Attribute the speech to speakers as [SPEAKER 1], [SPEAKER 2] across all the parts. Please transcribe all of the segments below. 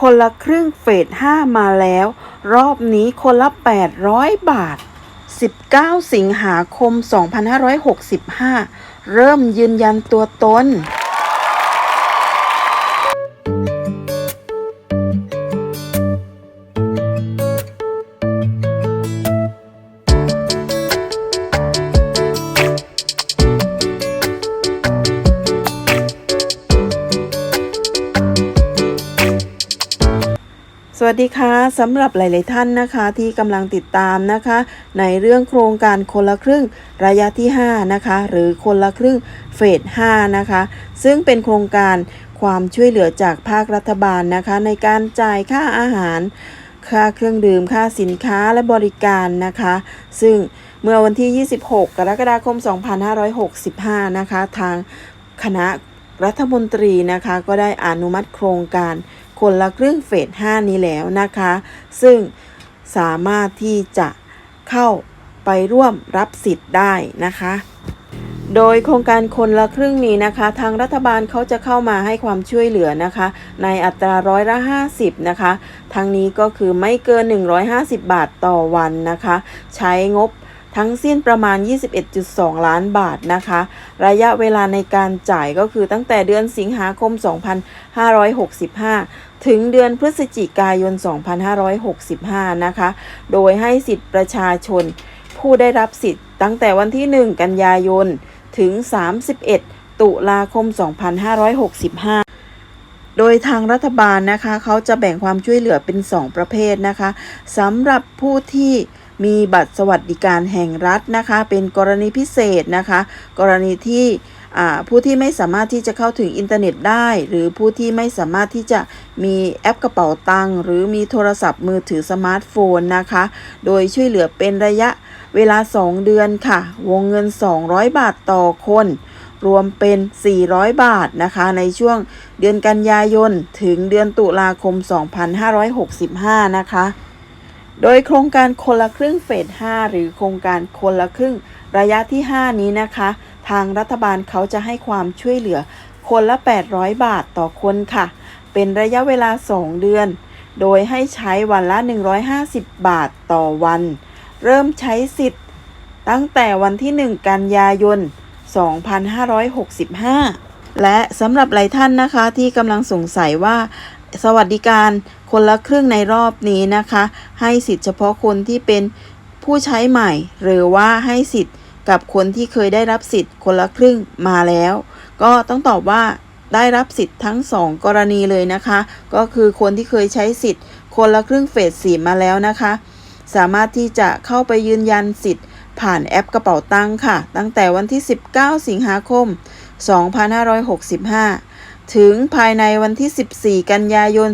[SPEAKER 1] คนละครึ่งเฟส 5 มาแล้ว รอบนี้คนละ 800 บาท 19 สิงหาคม 2565 เริ่มยืนยันตัวตน สวัสดีค่ะสำหรับหลาย ๆ ท่านนะคะที่กำลังติดตามนะคะ ในเรื่องโครงการคนละครึ่งระยะที่ 5 นะคะ หรือคนละครึ่งเฟส 5 นะคะ ซึ่งเป็นโครงการความช่วยเหลือจากภาครัฐบาลนะคะ ในการจ่ายค่าอาหาร ค่าเครื่องดื่ม ค่าสินค้าและบริการนะคะ ซึ่งเมื่อวันที่ 26 กรกฎาคม 2565 นะคะ ทางคณะรัฐมนตรีนะคะ ก็ได้อนุมัติโครงการ คนละครึ่งเฟส 5 นี้แล้วนะคะ ซึ่งสามารถที่จะเข้าไปร่วมรับสิทธิ์ได้นะคะ โดยโครงการคนละครึ่งนี้นะคะ ทางรัฐบาลเขาจะเข้ามาให้ความช่วยเหลือนะคะ ในอัตราร้อยละ50 นะคะ ทั้งนี้ก็คือไม่เกิน 150 บาทต่อวันนะคะ ใช้งบ ทั้งสิ้นประมาณ 21.2 ล้านบาทนะคะ ระยะเวลาในการจ่ายก็คือตั้งแต่เดือนสิงหาคม 2565 ถึงเดือนพฤศจิกายน 2565 นะคะ โดยให้สิทธิประชาชน ผู้ได้รับสิทธิ์ตั้งแต่วันที่ 1 กันยายน ถึง 31 ตุลาคม 2565โดยทางรัฐบาลนะคะเขาจะแบ่งความช่วยเหลือเป็น 2 ประเภทนะคะสำหรับผู้ที่ มีบัตรสวัสดิการแห่งรัฐนะคะ เป็นกรณีพิเศษนะคะ กรณีที่ผู้ที่ไม่สามารถที่จะเข้าถึงอินเทอร์เน็ตได้ หรือผู้ที่ไม่สามารถที่จะมีแอปกระเป๋าตังค์หรือมีโทรศัพท์มือถือสมาร์ทโฟนนะคะ โดยช่วยเหลือเป็นระยะเวลา 2 เดือนค่ะ วงเงิน 200 บาทต่อคน รวมเป็น 400 บาทนะคะ ในช่วงเดือนกันยายน ถึงเดือนตุลาคม 2565 นะคะ โดยโครงการคนละครึ่งเฟส 5 หรือโครงการคนละครึ่งระยะที่ 5 นี้นะคะ ทางรัฐบาลเขาจะให้ความช่วยเหลือคนละ 800 บาทต่อคนค่ะ เป็นระยะเวลา 2 เดือน โดยให้ใช้วันละ 150 บาทต่อวัน เริ่มใช้สิทธิ์ ตั้งแต่วันที่ 1 กันยายน 2565 และสำหรับหลายท่านนะคะที่กำลังสงสัยว่า สวัสดิการคนละครึ่งในรอบนี้นะคะ ให้สิทธิ์เฉพาะคนที่เป็นผู้ใช้ใหม่ หรือว่าให้สิทธิ์กับคนที่เคยได้รับสิทธิ์คนละครึ่งมาแล้ว ก็ต้องตอบว่าได้รับสิทธิ์ทั้งสองกรณีเลยนะคะ ก็คือคนที่เคยใช้สิทธิ์ คนละครึ่งเฟสสีมาแล้วนะคะ สามารถที่จะเข้าไปยืนยันสิทธิ์ ผ่านแอปกระเป๋าตังค่ะ ตั้งแต่วันที่ 19 สิงหาคม 2565 ถึงภายในวันที่ 14 กันยายน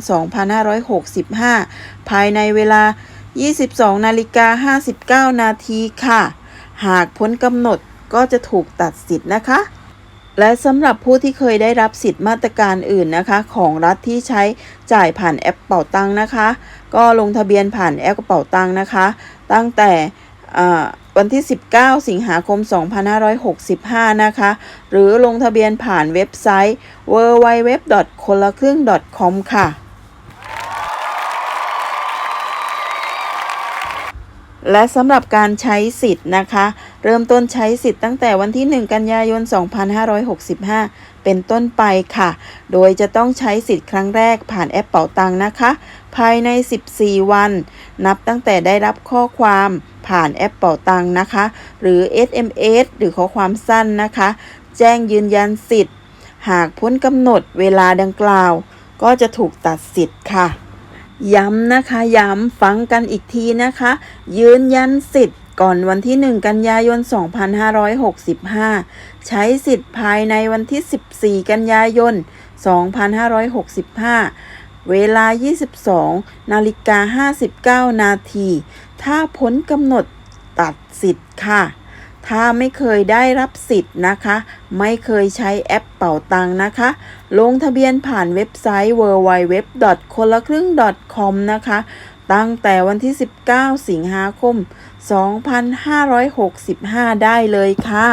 [SPEAKER 1] 2565 ภายในเวลา 22 นาฬิกา 59 นาทีค่ะ หากพ้นกำหนดก็จะถูกตัดสิทธิ์นะคะ และสำหรับผู้ที่เคยได้รับสิทธิ์มาตรการอื่นนะคะ ของรัฐที่ใช้จ่ายผ่านแอปเป๋าตังนะคะ ก็ลงทะเบียนผ่านแอปกระเป๋าตังนะคะ ตั้งแต่อ่า วันที่ 19 สิงหาคม 2565 นะคะ หรือลงทะเบียนผ่านเว็บไซต์ www. คนละครึ่ง .com ค่ะ และสำหรับการใช้สิทธิ์นะคะ เริ่มต้นใช้สิทธิ์ตั้งแต่วันที่ 1 กันยายน 2565 เป็นต้นไปค่ะ โดยจะต้องใช้สิทธิ์ครั้งแรกผ่านแอปเป๋าตังนะคะ ภายใน 14 วัน นับตั้งแต่ได้รับข้อความผ่านแอปเป๋าตังนะคะ หรือ SMS หรือข้อความสั้นนะคะ แจ้งยืนยันสิทธิ์ หากพ้นกำหนดเวลาดังกล่าว ก็จะถูกตัดสิทธิ์ค่ะย้ำนะคะ ย้ำฟังกันอีกทีนะคะ ยืนยันสิทธิ์ ก่อนวันที่ 1 กันยายน 2565 ใช้สิทธิ์ภายในวันที่ 14 กันยายน 2565 เวลา 22 นาฬิกา 59 นาที ถ้าพ้นกำหนดตัดสิทธิ์ค่ะ ถ้าไม่เคยได้รับสิทธิ์นะคะ ไม่เคยใช้แอปเป่าตังค์นะคะ ลงทะเบียนผ่านเว็บไซต์ www. คนละครึ่ง .com นะคะ ตั้งแต่วันที่ 19 สิงหาคม 2565 ได้เลยค่ะ